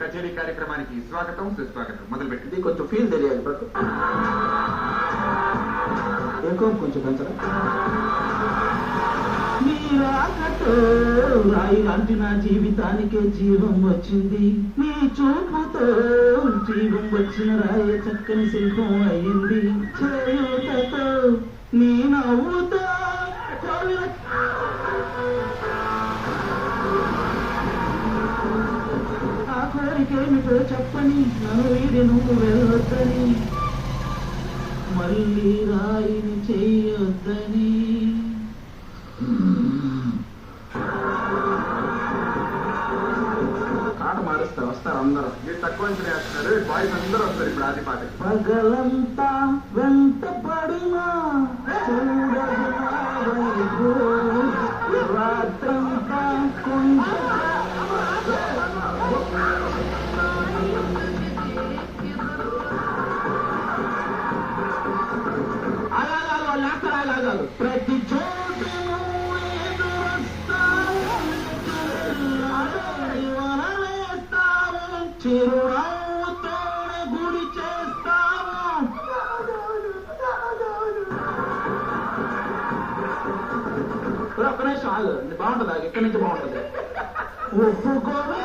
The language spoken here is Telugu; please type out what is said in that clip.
కచేరీ కార్యక్రమానికి స్వాగతం సుస్వాగతం. మొదలుపెట్టింది ఇది కొంచెం ఫీల్ తెలియాలి బట్ ఎక్కువ కొంచెం పెంచరా? మీరాకతో రాయి నా జీవితానికే జీవం వచ్చింది. మీ చూపుతో జీవం వచ్చిన రాయ చక్కని శిల్పం అయింది. కోరికేమిటో చెప్పని నన్ను వీడి నువ్వు వెళ్ళొద్దని మళ్ళీ రాయిని చెయ్యొద్దని పాట మారుస్తా వస్తారు అందరూ. మీరు తక్కువ అంచనా వేస్తున్నారు బాయ్స్ అందరూ వస్తారు ఇప్పుడు ఆది పగలంతా వెంట పడినా. రాత్రంతా కొంచెం లేస్తారు ప్రతి చోటు నువ్వు గుడి చేస్తావు ఒక్క నిమిషం బాగుంటుంది ఇక్కడి నుంచి బాగుంటుంది. ఒప్పుకోవే